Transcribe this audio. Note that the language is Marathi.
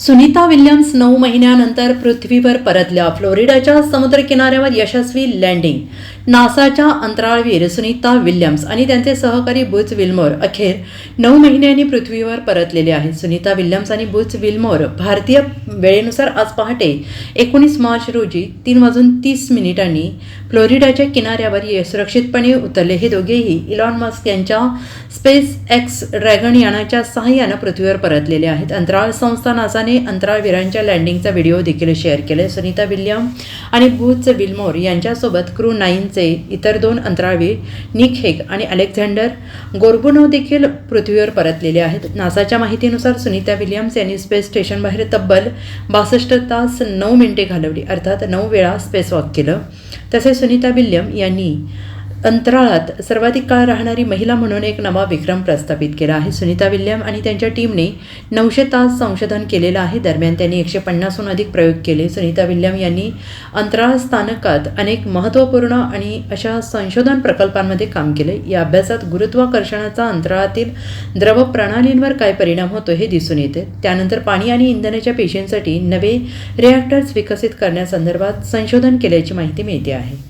सुनीता विल्यम्स नऊ महिन्यानंतर पृथ्वीवर परतल्या फ्लोरिडाच्या समुद्रकिनाऱ्यावर यशस्वी लँडिंग. नासाच्या अंतराळवीर सुनीता विल्यम्स आणि त्यांचे सहकारी बुच विल्मोर अखेर नऊ महिन्यांनी पृथ्वीवर परतलेले आहेत. सुनीता विल्यम्स आणि बुच विल्मोर भारतीय वेळेनुसार आज पहाटे एकोणीस मार्च रोजी तीन वाजून तीस मिनिटांनी फ्लोरिडाच्या किनाऱ्यावर सुरक्षितपणे उतरले. हे दोघेही इलॉन मस्क यांच्या स्पेस एक्स ड्रॅगन यानाच्या सहाय्यानं पृथ्वीवर परतलेले आहेत. अंतराळ संस्था नासाने अंतराळवीरांच्या लँडिंगचा व्हिडिओ देखील शेअर केले सुनीता विल्यम आणि बुच विल्मोर यांच्यासोबत क्रू नाईन यांचे इतर दोन अंतराळवीर निक हेग आणि अलेक्झांडर गोर्बुनोव देखील पृथ्वीवर परतलेले आहेत. नासाच्या माहितीनुसार सुनीता विलियम्स यांनी स्पेस स्टेशनबाहेर तब्बल बासष्ट तास नऊ मिनिटे घालवली अर्थात नऊ वेळा स्पेस वॉक केलं. तसेच सुनीता विल्यम यांनी अंतराळात सर्वाधिक काळ राहणारी महिला म्हणून एक नवा विक्रम प्रस्थापित केला आहे. सुनीता विल्यम आणि त्यांच्या टीमने नऊशे तास संशोधन केलेलं आहे. दरम्यान त्यांनी एकशे पन्नासहून अधिक प्रयोग केले. सुनीता विल्यम यांनी अंतराळ स्थानकात अनेक महत्त्वपूर्ण आणि अशा संशोधन प्रकल्पांमध्ये काम केले. या अभ्यासात गुरुत्वाकर्षणाचा अंतराळातील द्रव प्रणालींवर काय परिणाम होतो हे दिसून येते. त्यानंतर पाणी आणि इंधनाच्या पेशींसाठी नवे रिॲक्टर्स विकसित करण्यासंदर्भात संशोधन केल्याची माहिती मिळते आहे.